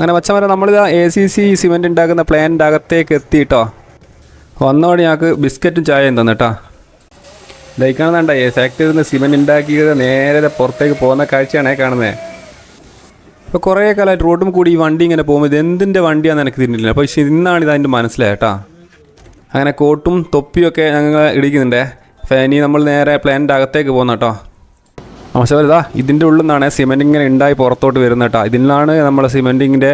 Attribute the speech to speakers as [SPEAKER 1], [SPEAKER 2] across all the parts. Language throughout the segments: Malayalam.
[SPEAKER 1] അങ്ങനെ മച്ചമര നമ്മളിതാ എ സി സി സിമെന്റ് ഉണ്ടാക്കുന്ന പ്ലാനിന്റെ അകത്തേക്ക് എത്തിയിട്ടോ വന്നോടെ ഞങ്ങൾക്ക് ബിസ്ക്കറ്റും ചായയും തന്നിട്ടോ. വേണ്ട ഈ ഫാക്ടറിയിൽ നിന്ന് സിമെന്റ് ഉണ്ടാക്കിയത് നേരെ പുറത്തേക്ക് പോകുന്ന കാഴ്ചയാണേ കാണുന്നത് ഇപ്പോൾ കുറേ കാലമായിട്ട് റോഡും കൂടി ഈ വണ്ടി ഇങ്ങനെ പോകുമ്പോൾ ഇത് എന്തിന്റെ വണ്ടിയാണെന്ന് എനിക്ക് തിരിഞ്ഞില്ല അപ്പോൾ പക്ഷേ ഇന്നാണ് ഇത് അതിന്റെ മനസ്സിലായിട്ടാ അങ്ങനെ കോട്ടും തൊപ്പിയൊക്കെ ഞങ്ങൾ ഇടിക്കുന്നുണ്ടേ. ഫാനി നമ്മൾ നേരെ പ്ലാനിന്റെ അകത്തേക്ക് പോകുന്ന കേട്ടോ ഇതാ ഇതിന്റെ ഉള്ളിൽ നിന്നാണ് സിമെന്റ് ഇങ്ങനെ ഉണ്ടായി പുറത്തോട്ട് വരുന്നത് കേട്ടോ. ഇതിലാണ് നമ്മൾ സിമെന്റിങ്ങിന്റെ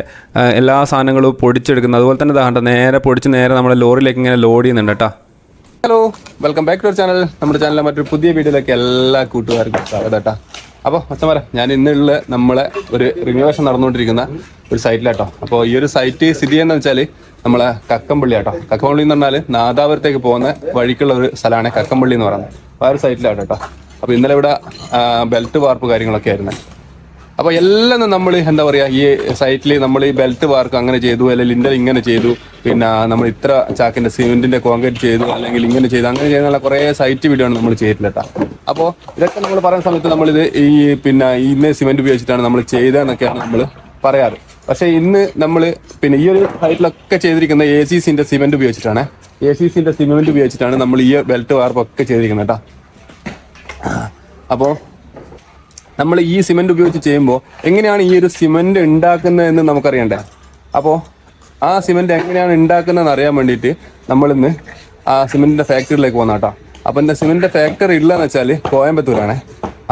[SPEAKER 1] എല്ലാ സാധനങ്ങളും പൊടിച്ചെടുക്കുന്നത്. അതുപോലെ തന്നെ ഇതാ നേരെ പൊടിച്ച് നേരെ നമ്മുടെ ലോറിയിലേക്ക് ഇങ്ങനെ ലോഡ് ചെയ്യുന്നുണ്ട് കേട്ടോ. Hello welcome back to channel നമ്മുടെ ചാനലിലെ മറ്റൊരു പുതിയ വീഡിയോയിലേക്ക് എല്ലാ കൂട്ടുകാർക്കും സ്വാഗതം കേട്ടോ. അപ്പോൾ അച്ഛന്മാരെ ഞാൻ ഇന്നുള്ള നമ്മളെ ഒരു റിനോവേഷൻ നടന്നുകൊണ്ടിരിക്കുന്ന ഒരു സൈറ്റിലാട്ടോ അപ്പോൾ ഈ ഒരു സൈറ്റ് സ്ഥിതി ചെയ്യുന്നത് വെച്ചാൽ നമ്മളെ കക്കമ്പള്ളി ആട്ടോ. കക്കമ്പള്ളി എന്ന് പറഞ്ഞാൽ നാദാപുരത്തേക്ക് പോകുന്ന വഴിക്കുള്ള ഒരു സ്ഥലമാണ് കക്കമ്പള്ളി എന്ന് പറയുന്നത്. ആ ഒരു സൈറ്റിലാട്ടോ കേട്ടോ. അപ്പോൾ ഇന്നലെ ഇവിടെ ബെൽറ്റ് വാർപ്പ് കാര്യങ്ങളൊക്കെ ആയിരുന്നു. അപ്പോൾ എല്ലാം നമ്മൾ എന്താ പറയുക ഈ സൈറ്റിൽ നമ്മൾ ഈ ബെൽറ്റ് വാർക്ക് അങ്ങനെ ചെയ്തു അല്ലെങ്കിൽ ലിൻഡൽ ഇങ്ങനെ ചെയ്തു പിന്നെ നമ്മൾ ഇത്ര ചാക്കിന്റെ സിമെന്റിന്റെ കോൺക്രീറ്റ് ചെയ്തു അല്ലെങ്കിൽ ഇങ്ങനെ ചെയ്തു അങ്ങനെ ചെയ്യുന്ന കുറേ സൈറ്റ് വീഡിയോ ആണ് നമ്മൾ ചെയ്തിട്ടില്ല അപ്പോൾ ഇതൊക്കെ നമ്മൾ പറയുന്ന സമയത്ത് നമ്മൾ ഇത് ഈ പിന്നെ ഇന്ന് സിമെന്റ് ഉപയോഗിച്ചിട്ടാണ് നമ്മൾ ചെയ്തതെന്നൊക്കെയാണ് നമ്മൾ പറയാറ്. പക്ഷേ ഇന്ന് നമ്മൾ പിന്നെ ഈ ഒരു സൈറ്റിലൊക്കെ ചെയ്തിരിക്കുന്ന എ സി സിന്റെ സിമെന്റ് ഉപയോഗിച്ചിട്ടാണ് എ സി സിന്റെ സിമെന്റ് ഉപയോഗിച്ചിട്ടാണ് നമ്മൾ ഈ ബെൽറ്റ് വാർപ്പൊക്കെ ചെയ്തിരിക്കുന്നത് കേട്ടോ അപ്പോൾ നമ്മൾ ഈ സിമെന്റ് ഉപയോഗിച്ച് ചെയ്യുമ്പോൾ എങ്ങനെയാണ് ഈ ഒരു സിമെന്റ് ഉണ്ടാക്കുന്നതെന്ന് നമുക്കറിയണ്ടേ? അപ്പോൾ ആ സിമെന്റ് എങ്ങനെയാണ് ഉണ്ടാക്കുന്നതെന്ന് അറിയാൻ വേണ്ടിയിട്ട് നമ്മളിന്ന് ആ സിമെന്റിന്റെ ഫാക്ടറിയിലേക്ക് പോകുന്ന കേട്ടോ അപ്പോൾ എന്റെ സിമെന്റിന്റെ ഫാക്ടറി ഇല്ലെന്ന് വെച്ചാൽ കോയമ്പത്തൂരാണ്.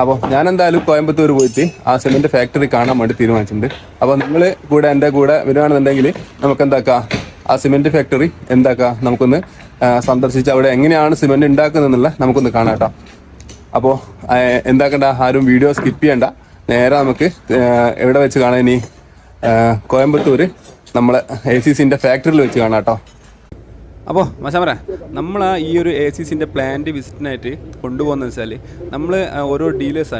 [SPEAKER 1] അപ്പോൾ ഞാൻ എന്തായാലും കോയമ്പത്തൂർ പോയിട്ട് ആ സിമെന്റ് ഫാക്ടറി കാണാൻ വേണ്ടി തീരുമാനിച്ചിട്ടുണ്ട്. അപ്പോൾ നിങ്ങൾ കൂടെ എന്റെ കൂടെ വരികയാണെന്നുണ്ടെങ്കിൽ നമുക്ക് എന്താക്കാം ആ സിമെന്റ് ഫാക്ടറി എന്താക്കാം? നമുക്കൊന്ന് സന്ദർശിച്ച് അവിടെ എങ്ങനെയാണ് സിമെന്റ് ഉണ്ടാക്കുന്നതെന്നുള്ള നമുക്കൊന്ന് കാണാം കേട്ടോ അപ്പോൾ എന്താക്കണ്ട? ആരും വീഡിയോ സ്കിപ്പ് ചെയ്യണ്ട. നേരെ നമുക്ക് എവിടെ വെച്ച് കാണാൻ ഇനി? കോയമ്പത്തൂർ നമ്മളെ എ സി സിന്റെ ഫാക്ടറിയിൽ വെച്ച് കാണാം കേട്ടോ. അപ്പോൾ മച്ചാമറ നമ്മൾ ഈ ഒരു എ സി സിന്റെ പ്ലാന്റ് വിസിറ്റിനായിട്ട് കൊണ്ടുപോകുന്നത് വെച്ചാൽ നമ്മൾ ഓരോ ഡീലേഴ്സ്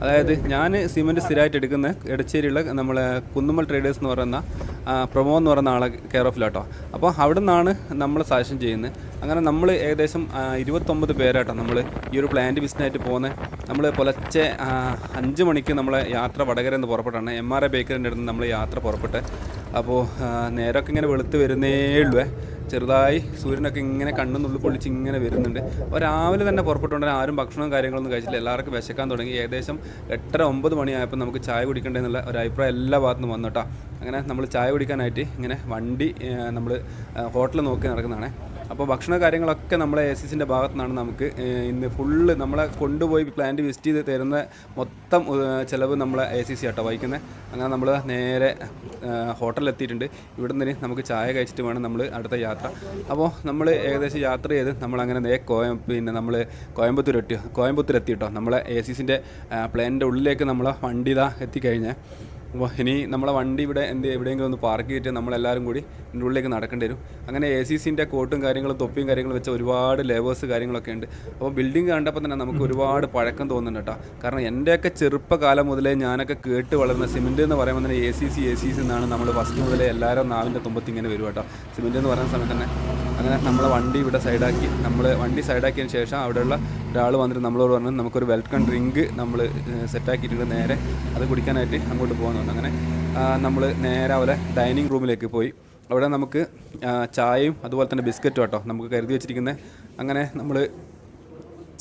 [SPEAKER 1] അതായത് ഞാൻ സിമെന്റ് സ്ഥിരമായിട്ട് എടുക്കുന്ന ഇടച്ചേരിയുള്ള നമ്മൾ കുന്നുമ്മൽ ട്രേഡേഴ്സ് എന്ന് പറയുന്ന പ്രമോ എന്ന് പറയുന്ന ആളെ കെയർ ഓഫിലാട്ടോ അപ്പോൾ അവിടെ നിന്നാണ് നമ്മൾ സജഷൻ ചെയ്യുന്നത്. അങ്ങനെ നമ്മൾ ഏകദേശം ഇരുപത്തൊമ്പത് പേരാട്ടോ നമ്മൾ ഈ ഒരു പ്ലാന്റ് വിസിറ്റിനായിട്ട് പോകുന്നത് നമ്മൾ പുലർച്ചെ അഞ്ച് മണിക്ക് നമ്മൾ യാത്ര വടകര എന്ന് പുറപ്പെട്ടാണ്. എം ആർ എ ബേക്കറിന്റെ അടുത്ത് നമ്മൾ യാത്ര പുറപ്പെട്ട്. അപ്പോൾ നേരമൊക്കെ ഇങ്ങനെ വെളുത്ത് വരുന്നേ ഉള്ളൂ. ചെറുതായി സൂര്യനൊക്കെ ഇങ്ങനെ കണ്ണുന്നുള്ളിൽ പൊളിച്ച് ഇങ്ങനെ വരുന്നുണ്ട്. അപ്പോൾ രാവിലെ തന്നെ പുറപ്പെട്ടുകൊണ്ട് ആരും ഭക്ഷണവും കാര്യങ്ങളൊന്നും കഴിച്ചില്ല എല്ലാവർക്കും വിശക്കാൻ തുടങ്ങി. ഏകദേശം എട്ടര ഒമ്പത് മണിയായപ്പോൾ നമുക്ക് ചായ കുടിക്കേണ്ടതെന്നുള്ള ഒരു അഭിപ്രായം എല്ലാ ഭാഗത്തുനിന്നും വന്നു കേട്ടോ. അങ്ങനെ നമ്മൾ ചായ കുടിക്കാനായിട്ട് ഇങ്ങനെ വണ്ടി നമ്മൾ ഹോട്ടൽ നോക്കി നടക്കുന്നതാണ്. അപ്പോൾ ഭക്ഷണ കാര്യങ്ങളൊക്കെ നമ്മളെ എ എസിന്റെ ഭാഗത്തു നിന്നാണ് നമുക്ക് ഇന്ന് ഫുള്ള് നമ്മളെ കൊണ്ടുപോയി പ്ലാന്റ് വിസിറ്റ് ചെയ്ത് തരുന്ന മൊത്തം ചിലവ് നമ്മളെ എ സി സി ആട്ടോ വഹിക്കുന്നത് അങ്ങനെ നമ്മൾ നേരെ ഹോട്ടലിലെത്തിയിട്ടുണ്ട്. ഇവിടെ നിന്ന് നമുക്ക് ചായ കഴിച്ചിട്ട് വേണം നമ്മൾ അടുത്ത യാത്ര. അപ്പോൾ നമ്മൾ ഏകദേശം യാത്ര ചെയ്ത് നമ്മളങ്ങനെ നേ കോയ പിന്നെ നമ്മൾ കോയമ്പത്തൂർ എത്തി കോയമ്പത്തൂർ എത്തിയിട്ടോ നമ്മളെ എ സി സിന്റെ പ്ലാനിന്റെ ഉള്ളിലേക്ക് നമ്മളെ വണ്ടി ഇതാ എത്തിക്കഴിഞ്ഞാൽ അപ്പോൾ ഇനി നമ്മളെ വണ്ടി ഇവിടെ എന്ത് എവിടെയെങ്കിലും ഒന്ന് പാർക്ക് ചെയ്തിട്ട് നമ്മളെല്ലാവരും കൂടി ഇതിന്റെ ഉള്ളിലേക്ക് നടക്കേണ്ടി വരും. അങ്ങനെ എ സി സിന്റെ കോട്ടും കാര്യങ്ങളും തൊപ്പിയും കാര്യങ്ങളും വെച്ച ഒരുപാട് ലേബേഴ്സ് കാര്യങ്ങളൊക്കെ ഉണ്ട്. അപ്പോൾ ബിൽഡിംഗ് കണ്ടപ്പോൾ തന്നെ നമുക്ക് ഒരുപാട് പഴക്കം തോന്നുന്നുണ്ട് കേട്ടോ കാരണം എന്റെയൊക്കെ ചെറുപ്പകാലം മുതലേ ഞാനൊക്കെ കേട്ട് വളർന്ന സിമെന്റ് എന്ന് പറയുമ്പോൾ തന്നെ A C C A C C എന്നാണ് നമ്മൾ ഫസ്റ്റ് മുതലേ എല്ലാവരും നാവിന്റെ തുമ്പത്ത് ഇങ്ങനെ വരും കേട്ടോ സിമെന്റ് എന്ന് പറയുന്ന സമയത്ത് തന്നെ അങ്ങനെ നമ്മൾ വണ്ടി ഇവിടെ സൈഡാക്കി നമ്മൾ വണ്ടി സൈഡാക്കിയതിന് ശേഷം അവിടെയുള്ള ഒരാൾ വന്നിട്ട് നമ്മളോട് പറഞ്ഞു നമുക്കൊരു വെൽക്കം ഡ്രിങ്ക് നമ്മൾ സെറ്റാക്കിയിട്ടുണ്ട് നേരെ അത് കുടിക്കാനായിട്ട് അങ്ങോട്ട് പോകുന്നുണ്ട് അങ്ങനെ നമ്മൾ നേരെ അവരെ ഡൈനിങ് റൂമിലേക്ക് പോയി. അവിടെ നമുക്ക് ചായയും അതുപോലെ തന്നെ ബിസ്ക്കറ്റും കേട്ടോ നമുക്ക് കരുതി വെച്ചിരിക്കുന്നത് അങ്ങനെ നമ്മൾ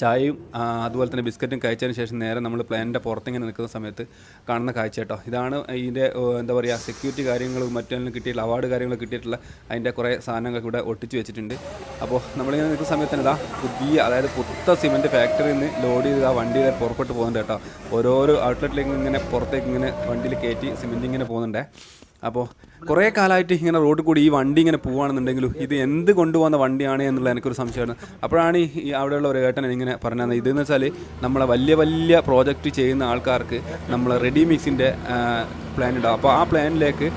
[SPEAKER 1] ചായയും അതുപോലെ തന്നെ ബിസ്ക്കറ്റും കഴിച്ചതിന് ശേഷം നേരെ നമ്മൾ പ്ലാനിന്റെ പുറത്തിങ്ങനെ നിൽക്കുന്ന സമയത്ത് കാണുന്ന കാഴ്ച കേട്ടോ. ഇതാണ് ഇതിന്റെ എന്താ പറയുക സെക്യൂരിറ്റി കാര്യങ്ങളും മറ്റൊന്നും കിട്ടിയിട്ടുള്ള അവാർഡ് കാര്യങ്ങളും കിട്ടിയിട്ടുള്ള അതിന്റെ കുറേ സാധനങ്ങൾ ഇവിടെ ഒട്ടിച്ച് വെച്ചിട്ടുണ്ട്. അപ്പോൾ നമ്മളിങ്ങനെ നിൽക്കുന്ന സമയത്ത് തന്നെ ഇതാ പുതിയ അതായത് പുത്ത സിമെന്റ് ഫാക്ടറിയിൽ നിന്ന് ലോഡ് ചെയ്ത് ആ വണ്ടിയിൽ പുറപ്പെട്ട് പോകുന്നുണ്ട് കേട്ടോ. ഓരോരോ ഔട്ട്ലെറ്റിലേക്ക് ഇങ്ങനെ പുറത്തേക്ക് ഇങ്ങനെ വണ്ടിയിൽ കയറ്റി സിമെന്റ് ഇങ്ങനെ പോകുന്നുണ്ട്. അപ്പോൾ കുറേ കാലമായിട്ട് ഇങ്ങനെ റോഡിൽ കൂടി ഈ വണ്ടി ഇങ്ങനെ പോവുകയാണെന്നുണ്ടെങ്കിലും ഇത് എന്ത് കൊണ്ടുപോകുന്ന വണ്ടിയാണ് എന്നുള്ള എനിക്കൊരു സംശയമാണ്. അപ്പോഴാണ് ഈ അവിടെയുള്ള ഒരു ഏട്ടൻ ഇങ്ങനെ പറഞ്ഞത്. ഇതെന്ന് വെച്ചാൽ നമ്മളെ വലിയ വലിയ പ്രോജക്റ്റ് ചെയ്യുന്ന ആൾക്കാർക്ക് നമ്മൾ റെഡി മിക്സിന്റെ പ്ലാൻ ഉണ്ടാവും. അപ്പോൾ ആ പ്ലാനിലേക്ക്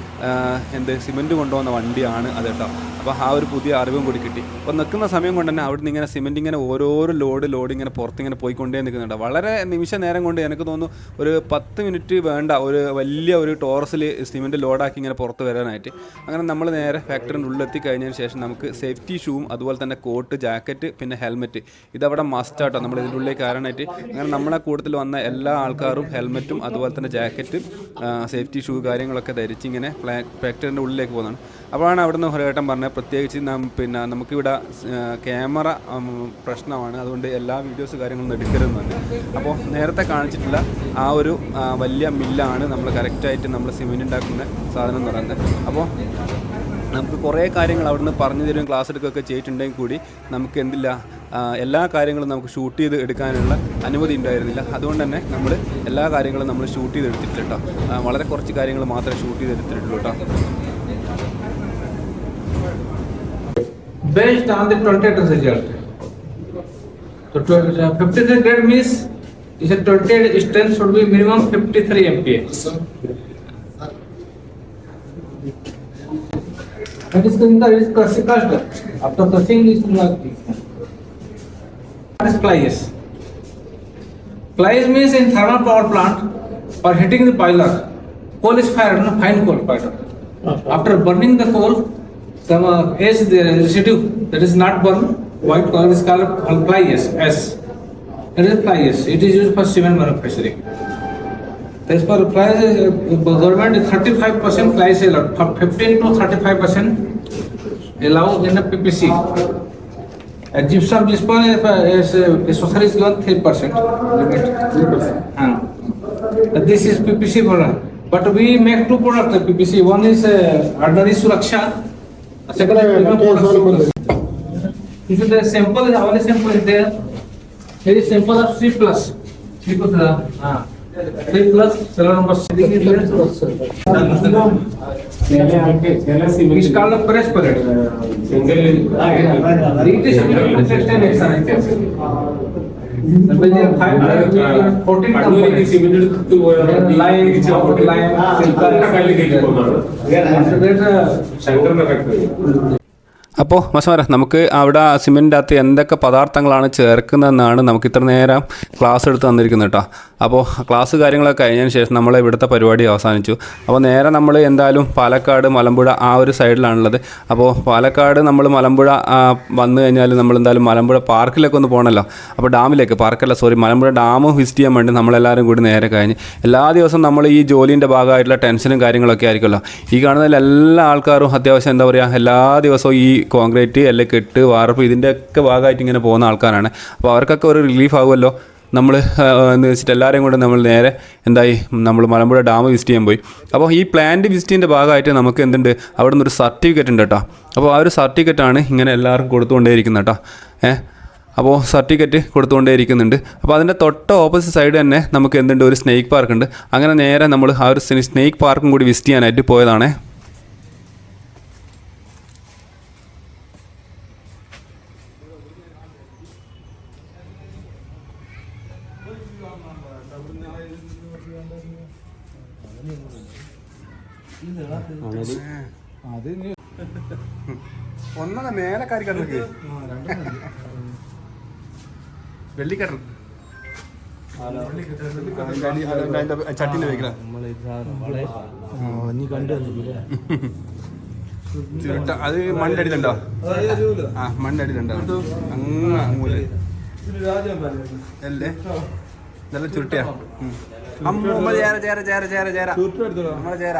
[SPEAKER 1] എന്ത് സിമെന്റ് കൊണ്ടുപോകുന്ന വണ്ടിയാണ് അത് കേട്ടോ അപ്പോൾ ആ ഒരു പുതിയ അറിവും കൂടി കിട്ടി. അപ്പോൾ നിൽക്കുന്ന സമയം കൊണ്ട് തന്നെ അവിടുന്ന് ഇങ്ങനെ സിമെന്റ് ഇങ്ങനെ ഓരോരോ ലോഡ് ലോഡ് ഇങ്ങനെ പുറത്തിങ്ങനെ പോയിക്കൊണ്ടേ നിൽക്കുന്നുണ്ട്. വളരെ നിമിഷ നേരം കൊണ്ട് എനിക്ക് തോന്നുന്നു ഒരു പത്ത് മിനിറ്റ് വേണ്ട ഒരു വലിയ ഒരു ടോറസിൽ സിമെന്റ് ലോഡാക്കി ഉണ്ടാക്കി ഇങ്ങനെ പുറത്ത് വരാനായിട്ട്. അങ്ങനെ നമ്മൾ നേരെ ഫാക്ടറിന്റെ ഉള്ളിലെത്തി കഴിഞ്ഞതിന് ശേഷം നമുക്ക് സേഫ്റ്റി ഷൂവും അതുപോലെ തന്നെ കോട്ട് ജാക്കറ്റ് പിന്നെ ഹെൽമെറ്റ് ഇതവിടെ മസ്റ്റാട്ടോ നമ്മൾ ഇതിന്റെ ഉള്ളിൽ കയറാനായിട്ട് അങ്ങനെ നമ്മളെ കൂട്ടത്തിൽ വന്ന എല്ലാ ആൾക്കാരും ഹെൽമെറ്റും അതുപോലെ തന്നെ ജാക്കറ്റും സേഫ്റ്റി ഷൂ കാര്യങ്ങളൊക്കെ ധരിച്ച് ഇങ്ങനെ ഫാക്ടറിന്റെ ഉള്ളിലേക്ക് പോകുന്നതാണ്. അപ്പോഴാണ് അവിടുന്ന് ഹൊരേട്ടം പറഞ്ഞത് പ്രത്യേകിച്ച് പിന്നെ നമുക്കിവിടെ ക്യാമറ പ്രശ്നമാണ്. അതുകൊണ്ട് എല്ലാ വീഡിയോസ് കാര്യങ്ങളൊന്നും എടുക്കരുതെന്നുണ്ട് അപ്പോൾ നേരത്തെ കാണിച്ചിട്ടുള്ള ആ ഒരു വലിയ മില്ലാണ് നമ്മൾ കറക്റ്റായിട്ട് നമ്മൾ സിമെന്റ് ഉണ്ടാക്കുന്ന സാധനം എന്ന് പറയുന്നത് അപ്പോൾ നമുക്ക് കുറേ കാര്യങ്ങൾ അവിടുന്ന് പറഞ്ഞു തരും ക്ലാസ് എടുക്കുകയൊക്കെ ചെയ്തിട്ടുണ്ടെങ്കിൽ കൂടി നമുക്ക് എന്തില്ല എല്ലാ കാര്യങ്ങളും നമുക്ക് ഷൂട്ട് ചെയ്ത് എടുക്കാനുള്ള അനുമതി ഉണ്ടായിരുന്നില്ല അതുകൊണ്ട് തന്നെ നമ്മൾ എല്ലാ കാര്യങ്ങളും നമ്മൾ ഷൂട്ട് ചെയ്ത് എടുത്തിട്ടില്ല കേട്ടോ വളരെ കുറച്ച് കാര്യങ്ങൾ മാത്രമേ ഷൂട്ട് ചെയ്ത് എടുത്തിട്ടുള്ളൂ കേട്ടോ
[SPEAKER 2] based on the 28 result. So 12, uh, 53 grade means is a 28 strength should be minimum 53 MPa. That the is crushed. After crushing is like What is plies? Plies means in thermal power plant for heating the boiler, coal is fired, no fine coal fired. After burning the coal, some uh, ash the residue that is not burned, white color is called ash. S. That is ash. It is used for cement manufacturing. तो इस पर price government thirty five percent price fifteen to thirty five percent allow in P P C gypsum जिस पर source given three percent limit हाँ this is P P C product but we make two product P P C one is ordinary Suraksha This is the sample, our sample is there. Here is sample of C plus. C plus, ah. Uh, uh,
[SPEAKER 1] അപ്പോൾ മസാര നമുക്ക് അവിടെ സിമെന്റിന്റെ അകത്ത് എന്തൊക്കെ പദാർത്ഥങ്ങളാണ് ചേർക്കുന്നതെന്നാണ് നമുക്ക് ഇത്ര നേരം ക്ലാസ് എടുത്ത് തന്നിരിക്കുന്നത് കേട്ടോ അപ്പോൾ ക്ലാസ് കാര്യങ്ങളൊക്കെ കഴിഞ്ഞതിന് ശേഷം നമ്മൾ ഇവിടുത്തെ പരിപാടി അവസാനിച്ചു. അപ്പോൾ നേരെ നമ്മൾ എന്തായാലും പാലക്കാട് മലമ്പുഴ ആ ഒരു സൈഡിലാണുള്ളത്. അപ്പോൾ പാലക്കാട് നമ്മൾ മലമ്പുഴ വന്നു കഴിഞ്ഞാൽ നമ്മൾ എന്തായാലും മലമ്പുഴ പാർക്കിലേക്ക് ഒന്ന് പോകണമല്ലോ അപ്പോൾ ഡാമിലേക്ക് പാർക്കല്ല സോറി മലമ്പുഴ ഡാം വിസിറ്റ് ചെയ്യാൻ വേണ്ടി നമ്മളെല്ലാവരും കൂടി നേരെ കഴിഞ്ഞ്. എല്ലാ ദിവസവും നമ്മൾ ഈ ജോലിന്റെ ഭാഗമായിട്ടുള്ള ടെൻഷനും കാര്യങ്ങളൊക്കെ ആയിരിക്കുമല്ലോ. ഈ കാണുന്നതിൽ എല്ലാ ആൾക്കാരും അത്യാവശ്യം എന്താ പറയുക എല്ലാ ദിവസവും ഈ കോൺക്രീറ്റ് അല്ലെങ്കിൽ കെട്ട് വാർപ്പ് ഇതിന്റെയൊക്കെ ഭാഗമായിട്ട് ഇങ്ങനെ പോകുന്ന ആൾക്കാരാണ്. അപ്പോൾ അവർക്കൊക്കെ ഒരു റിലീഫ് ആകുമല്ലോ. നമ്മൾ എന്ന് വെച്ചിട്ട് എല്ലാവരെയും കൂടെ നമ്മൾ നേരെ എന്തായി നമ്മൾ മലമ്പുഴ ഡാം വിസിറ്റ് ചെയ്യാൻ പോയി. അപ്പോൾ ഈ പ്ലാന്റ് വിസിറ്റിന്റെ ഭാഗമായിട്ട് നമുക്ക് എന്തുണ്ട്? അവിടെ നിന്ന് ഒരു സർട്ടിഫിക്കറ്റ് ഉണ്ട് കേട്ടോ. അപ്പോൾ ആ ഒരു സർട്ടിഫിക്കറ്റാണ് ഇങ്ങനെ എല്ലാവർക്കും കൊടുത്തുകൊണ്ടേയിരിക്കുന്നത് കേട്ടോ. ഏഹ് അപ്പോൾ സർട്ടിഫിക്കറ്റ് കൊടുത്തുകൊണ്ടേ ഇരിക്കുന്നുണ്ട് അപ്പോൾ അതിന്റെ തൊട്ട ഓപ്പോസിറ്റ് സൈഡ് തന്നെ നമുക്ക് എന്തുണ്ട്? ഒരു സ്നേക്ക് പാർക്ക് ഉണ്ട്. അങ്ങനെ നേരെ നമ്മൾ ആ ഒരു സ്നേക്ക് പാർക്കും കൂടി വിസിറ്റ് ചെയ്യാനായിട്ട് പോയതാണേ. ഒന്നല്ല മേലെ
[SPEAKER 3] വന്നിട്ടില്ലേ
[SPEAKER 1] ചുരുട്ട അത് മണ്ണടിയിലുണ്ടോ ആ മണ്ണടിയിലുണ്ടോ അങ്ങ് അങ്ങൂല അല്ലേ? നല്ല ചുരുട്ടിയാ. ഉം. അമ്മ ചേര ചേര ചേര ചേര. ചേര. നമ്മളെ ചേര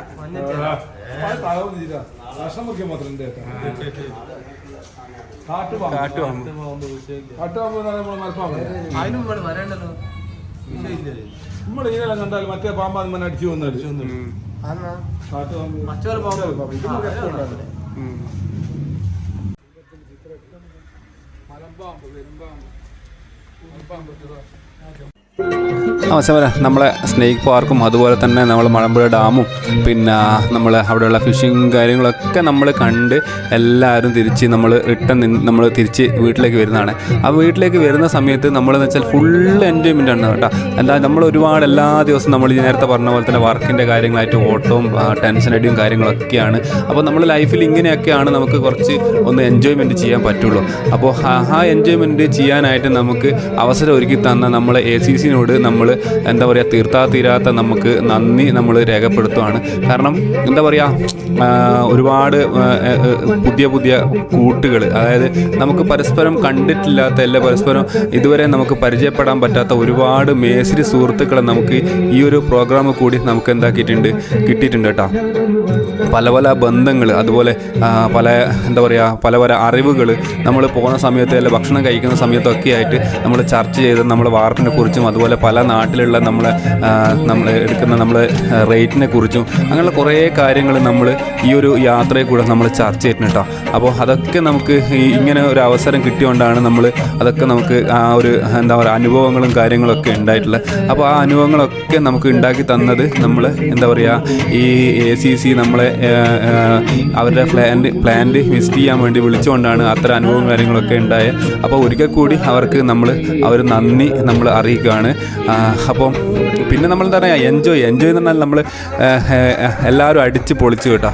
[SPEAKER 1] കാട്ടുപാമ്പ്
[SPEAKER 3] അതിനും വേണം വരണ്ടല്ലോ വിഷയമില്ലല്ലേ
[SPEAKER 4] നമ്മൾ ഇതിനെല്ലാം കണ്ടാൽ മറ്റേ പാമ്പാൻ മന അടിച്ചു വന്നു
[SPEAKER 1] ഉം.
[SPEAKER 4] കാട്ടുപാമ്പ്
[SPEAKER 3] മറ്റൊരു പോകുമ്പോൾ
[SPEAKER 1] ഉം. അവസരം നമ്മളെ സ്നേക്ക് പാർക്കും അതുപോലെ തന്നെ നമ്മൾ മലമ്പുഴ ഡാമും പിന്നെ നമ്മൾ അവിടെയുള്ള ഫിഷിങ് കാര്യങ്ങളൊക്കെ നമ്മൾ കണ്ട് എല്ലാവരും തിരിച്ച് നമ്മൾ റിട്ടേൺ നമ്മൾ തിരിച്ച് വീട്ടിലേക്ക് വരുന്നതാണ്. ആ വീട്ടിലേക്ക് വരുന്ന സമയത്ത് നമ്മളെന്ന് വെച്ചാൽ ഫുൾ എൻജോയ്മെന്റ് ആണ് കേട്ടോ. എന്താ നമ്മൾ ഒരുപാട് എല്ലാ ദിവസവും നമ്മൾ ഈ നേരത്തെ പറഞ്ഞ പോലെ തന്നെ വർക്കിന്റെ കാര്യങ്ങളായിട്ട് ഓട്ടവും ടെൻഷൻ അടിയും കാര്യങ്ങളൊക്കെയാണ്. അപ്പോൾ നമ്മൾ ലൈഫിൽ ഇങ്ങനെയൊക്കെയാണ് നമുക്ക് കുറച്ച് ഒന്ന് എൻജോയ്മെന്റ് ചെയ്യാൻ പറ്റുള്ളൂ. അപ്പോൾ ആ എൻജോയ്മെന്റ് ചെയ്യാനായിട്ട് നമുക്ക് അവസരം ഒരുക്കി തന്ന നമ്മളെ എ സി സിനോട് നമ്മൾ എന്താ പറയുക തീർത്താ തീരാത്ത നമുക്ക് നന്ദി നമ്മൾ രേഖപ്പെടുത്തുവാണ്. കാരണം എന്താ പറയുക ഒരുപാട് പുതിയ പുതിയ കൂട്ടുകൾ അതായത് നമുക്ക് പരസ്പരം കണ്ടിട്ടില്ലാത്ത അല്ല പരസ്പരം ഇതുവരെ നമുക്ക് പരിചയപ്പെടാൻ പറ്റാത്ത ഒരുപാട് മേസിരി സുഹൃത്തുക്കളെ നമുക്ക് ഈ ഒരു പ്രോഗ്രാം കൂടി നമുക്ക് എന്താക്കിയിട്ടുണ്ട് കിട്ടിയിട്ടുണ്ട് കേട്ടോ. പല പല ബന്ധങ്ങൾ അതുപോലെ പല എന്താ പറയുക പല പല അറിവുകൾ നമ്മൾ പോകുന്ന സമയത്ത് അല്ലെങ്കിൽ ഭക്ഷണം കഴിക്കുന്ന സമയത്തൊക്കെ ആയിട്ട് നമ്മൾ ചർച്ച ചെയ്ത് നമ്മൾ വാർപ്പിനെ കുറിച്ചും അതുപോലെ പല നാട്ടിലുള്ള നമ്മൾ നമ്മൾ എടുക്കുന്ന നമ്മൾ റേറ്റിനെ കുറിച്ചും അങ്ങനെയുള്ള കുറേ കാര്യങ്ങൾ നമ്മൾ ഈ ഒരു യാത്രയിൽ കൂടെ നമ്മൾ ചർച്ച ചെയ്തിട്ടുണ്ട് കേട്ടോ. അപ്പോൾ അതൊക്കെ നമുക്ക് ഇങ്ങനെ ഒരു അവസരം കിട്ടിയോണ്ടാണ് നമ്മൾ അതൊക്കെ നമുക്ക് ആ ഒരു എന്താ പറയുക അനുഭവങ്ങളും കാര്യങ്ങളൊക്കെ ഉണ്ടായിട്ടുള്ളത് അപ്പോൾ ആ അനുഭവങ്ങളൊക്കെ നമുക്ക് ഉണ്ടാക്കി തന്നത് നമ്മൾ എന്താ പറയുക ഈ എ സി സി നമ്മളെ അവരുടെ പ്ലാന്റ് പ്ലാന്റ് വിസിറ്റ് ചെയ്യാൻ വേണ്ടി വിളിച്ചുകൊണ്ടാണ് അത്ര അനുഭവം കാര്യങ്ങളൊക്കെ ഉണ്ടായത് അപ്പോൾ ഒരിക്കൽ കൂടി അവർക്ക് നമ്മൾ അവർ നന്ദി നമ്മൾ അറിയിക്കുകയാണ് അപ്പം പിന്നെ നമ്മൾ എന്താ പറയുക എൻജോയ് എൻജോയ് എന്ന് പറഞ്ഞാൽ നമ്മൾ എല്ലാവരും അടിച്ച് പൊളിച്ച് കേട്ടോ.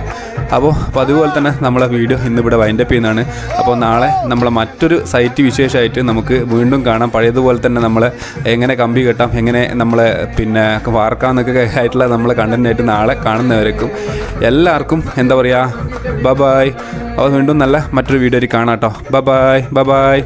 [SPEAKER 1] അപ്പോൾ അതുപോലെ തന്നെ നമ്മളെ വീഡിയോ ഇന്നിവിടെ വൈൻഡപ്പ് ചെയ്യുന്നതാണ്. അപ്പോൾ നാളെ നമ്മളെ മറ്റൊരു സൈറ്റ് വിശേഷമായിട്ട് നമുക്ക് വീണ്ടും കാണാം. പഴയതുപോലെ തന്നെ നമ്മൾ എങ്ങനെ കമ്പി കെട്ടാം എങ്ങനെ നമ്മൾ പിന്നെ വാർക്കാന്നൊക്കെ ആയിട്ടുള്ള നമ്മളെ കണ്ടന്റായിട്ട് നാളെ കാണുന്നവർക്കും എല്ലാവർക്കും എന്താ പറയുക ബ ബായ് അപ്പോൾ വീണ്ടും നല്ല മറ്റൊരു വീഡിയോയിൽ കാണാം കേട്ടോ. ബ ബായ് ബ ബായ്